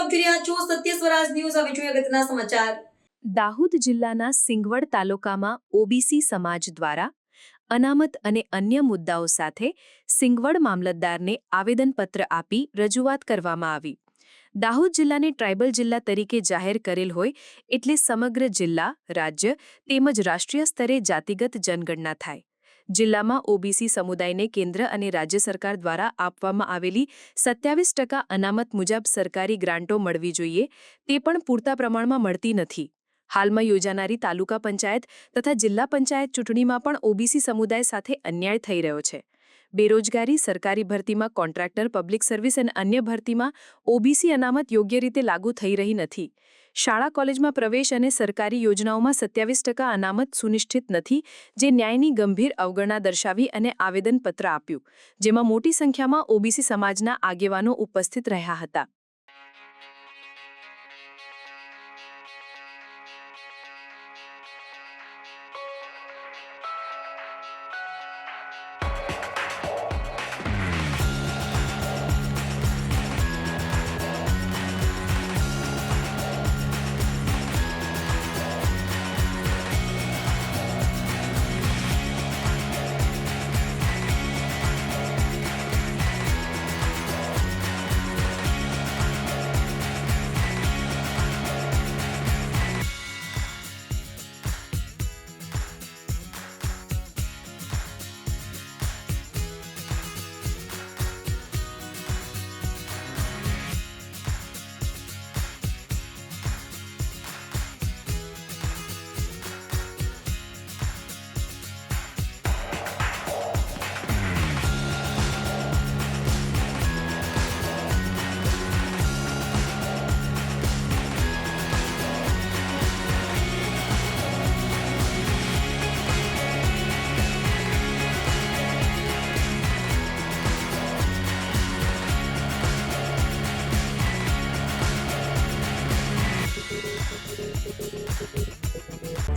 આપ જોઈ રહ્યા છો સત્ય સ્વરાજ ન્યૂઝ. હવે જોઈએ અગત્યના સમાચાર. દાહોદ જિલ્લાના સિંગવડ તાલુકામાં ઓબીસી સમાજ દ્વારા અનામત અને અન્ય મુદ્દાઓ સાથે સિંગવડ મામલતદારને આવેદનપત્ર આપી રજૂઆત કરવામાં આવી. દાહોદ જિલ્લાને ટ્રાઇબલ જિલ્લા તરીકે જાહેર કરેલ હોય એટલે સમગ્ર જિલ્લા, રાજ્ય તેમજ રાષ્ટ્રીય સ્તરે જાતિગત જનગણના થાય. જિલ્લામાં ઓબીસી સમુદાયને કેન્દ્ર અને રાજ્ય સરકાર દ્વારા આપવામાં આવેલી સત્યાવીસ ટકા અનામત મુજબ સરકારી ગ્રાન્ટો મળવી જોઈએ, તે પણ પૂરતા પ્રમાણમાં મળતી નથી. હાલમાં યોજાનારી તાલુકા પંચાયત તથા જિલ્લા પંચાયત ચૂંટણીમાં પણ ઓબીસી સમુદાય સાથે અન્યાય થઈ રહ્યો છે. બેરોજગારી, સરકારી ભરતીમાં કોન્ટ્રાક્ટર, પબ્લિક સર્વિસ અને અન્ય ભરતીમાં ઓબીસી અનામત યોગ્ય રીતે લાગુ થઈ રહી નથી. શાળા કોલેજમાં પ્રવેશ અને સરકારી યોજનાઓમાં સત્યાવીસ ટકા અનામત સુનિશ્ચિત નથી, જે ન્યાયની ગંભીર અવગણના દર્શાવી અને આવેદનપત્ર આપ્યું, જેમાં મોટી સંખ્યામાં ઓબીસી સમાજના આગેવાનો ઉપસ્થિત રહ્યા હતા.